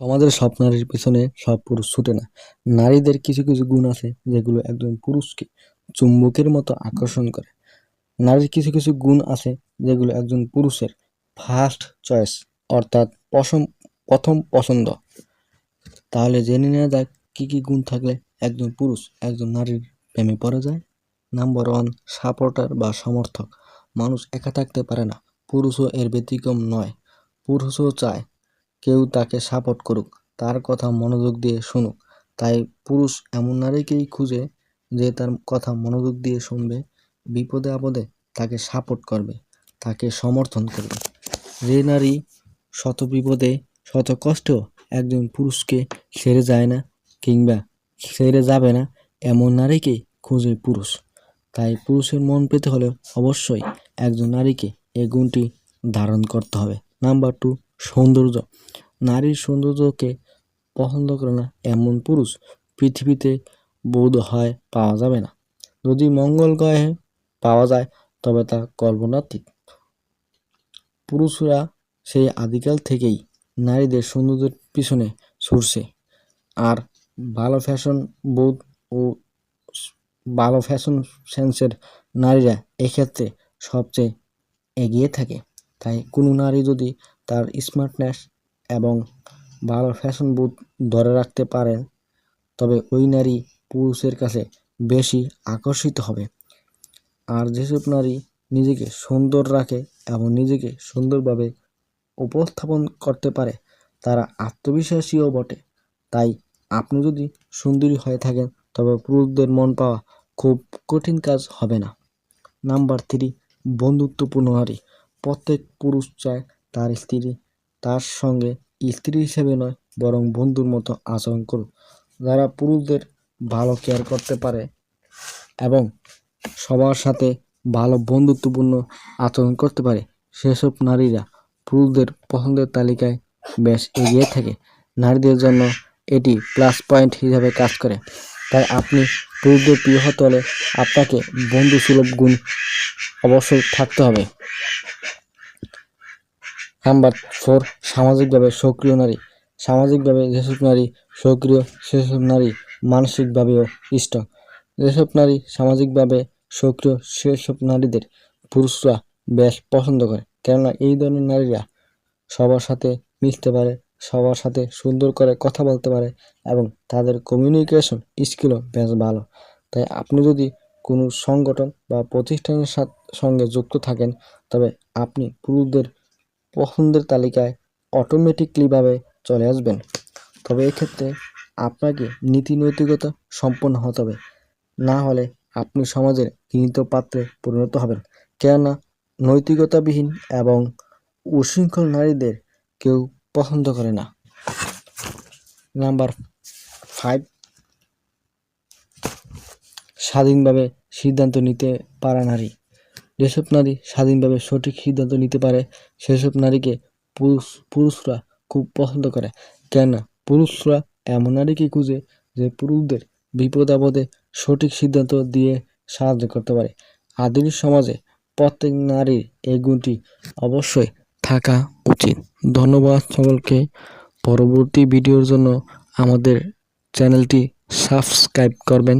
আমাদের সব নারীর পিছনে সব পুরুষ ছুটে না। নারীদের কিছু কিছু গুণ আছে যেগুলো একজন পুরুষকে চুম্বকের মতো আকর্ষণ করে। নারীর কিছু কিছু গুণ আছে যেগুলো একজন পুরুষের ফার্স্ট চয়েস অর্থাৎ পশম, প্রথম পছন্দ। তাহলে জেনে নেওয়া যাক কী কী গুণ থাকলে একজন পুরুষ একজন নারীর প্রেমে পড়ে যায়। নাম্বার ওয়ান সাপোর্টার বা সমর্থক। মানুষ একা থাকতে পারে না। পুরুষও এর ব্যতিক্রম নয়। পুরুষও চায় কেউ তাকে সাপোর্ট করুক, তার কথা মনোযোগ দিয়ে শুনুক। তাই পুরুষ এমন নারীকেই খুঁজে যে তার কথা মনোযোগ দিয়ে শুনবে, বিপদে আপদে তাকে সাপোর্ট করবে, তাকে সমর্থন করবে। যে নারী শত বিপদে, শত কষ্টেও একজন পুরুষকে ছেড়ে যায় না কিংবা ছেড়ে যাবে না, এমন নারীকেই খুঁজে পুরুষ। তাই পুরুষের মন পেতে হলে অবশ্যই একজন নারীকে এই গুণটি ধারণ করতে হবে। নাম্বার টু সৌন্দর্য। নারীর সৌন্দর্যকে পছন্দ করে না এমন পুরুষ পৃথিবীতে বোধ হয় পাওয়া যাবে না। যদি মঙ্গল গ্রহে পাওয়া যায়, তবে তা কল্পনাতীত। পুরুষরা সেই আদিকাল থেকেই নারীদের সৌন্দর্যের পিছনে ছুটছে। আর ভালো ফ্যাশন বোধ ও ভালো ফ্যাশন সেন্সের নারীরা এক্ষেত্রে সবচেয়ে এগিয়ে থাকে। তাই কোনো নারী যদি তার স্মার্টনেস এবং ভালো ফ্যাশন বুথ ধরে রাখতে পারেন, তবে ওই নারী পুরুষের কাছে বেশি আকর্ষিত হবে। আর যেসব নারী নিজেকে সুন্দর রাখে এবং নিজেকে সুন্দরভাবে উপস্থাপন করতে পারে, তারা আত্মবিশ্বাসীও বটে। তাই আপনি যদি সুন্দরী হয়ে থাকেন, তবে পুরুষদের মন পাওয়া খুব কঠিন কাজ হবে না। নাম্বার থ্রি, বন্ধুত্বপূর্ণ নারী। প্রত্যেক পুরুষ চায় তার স্ত্রী তার সঙ্গে স্ত্রী হিসেবে নয়, বরং বন্ধুর মতো আচরণ করুক, যারা পুরুষদের ভালো কেয়ার করতে পারে এবং সবার সাথে ভালো বন্ধুত্বপূর্ণ আচরণ করতে পারে। সেসব নারীরা পুরুষদের পছন্দের তালিকায় বেশ এগিয়ে থাকে। নারীদের জন্য এটি প্লাস পয়েন্ট হিসাবে কাজ করে। তাই আপনি পুরুষদের প্রিয় হতে হলে আপনাকে বন্ধুসুলভ গুণ অবশ্যই থাকতে হবে। নাম্বার ফোর, সামাজিকভাবে সক্রিয় নারী, সামাজিকভাবে যেসব নারী সক্রিয়, সেসব নারী মানসিকভাবেও স্ট্রং যেসব নারী সামাজিকভাবে সক্রিয়, সেসব নারীদের পুরুষরা বেশ পছন্দ করে, কেননা এই ধরনের নারীরা সবার সাথে মিশতে পারে, সবার সাথে সুন্দর করে কথা বলতে পারে এবং তাদের কমিউনিকেশন স্কিলও বেশ ভালো। তাই আপনি যদি কোনো সংগঠন বা প্রতিষ্ঠানের সঙ্গে যুক্ত থাকেন, তবে আপনি পুরুষদের পছন্দের তালিকায় অটোমেটিকলিভাবে চলে আসবেন। তবে এক্ষেত্রে আপনাকে নীতি নৈতিকতা সম্পন্ন হতে হবে। না হলে আপনি সমাজের ঘৃণিত পাত্রে পরিণত হবেন। কেননা নৈতিকতাবিহীন এবং উশৃঙ্খল নারীদের কেউ পছন্দ করে না। নাম্বার ফাইভ স্বাধীনভাবে সিদ্ধান্ত নিতে পারা নারী। যেসব নারী স্বাধীনভাবে সঠিক সিদ্ধান্ত নিতে পারে, সেসব নারীকে পুরুষ, পুরুষরা খুব পছন্দ করে। কেননা পুরুষরা এমন নারীকে খুঁজে যে পুরুষদের বিপদ আপদে সঠিক সিদ্ধান্ত দিয়ে সাহায্য করতে পারে। আধুনিক সমাজে প্রত্যেক নারীর এই গুণটি অবশ্যই থাকা উচিত। ধন্যবাদ সকলকে। পরবর্তী ভিডিওর জন্য আমাদের চ্যানেলটি সাবস্ক্রাইব করবেন।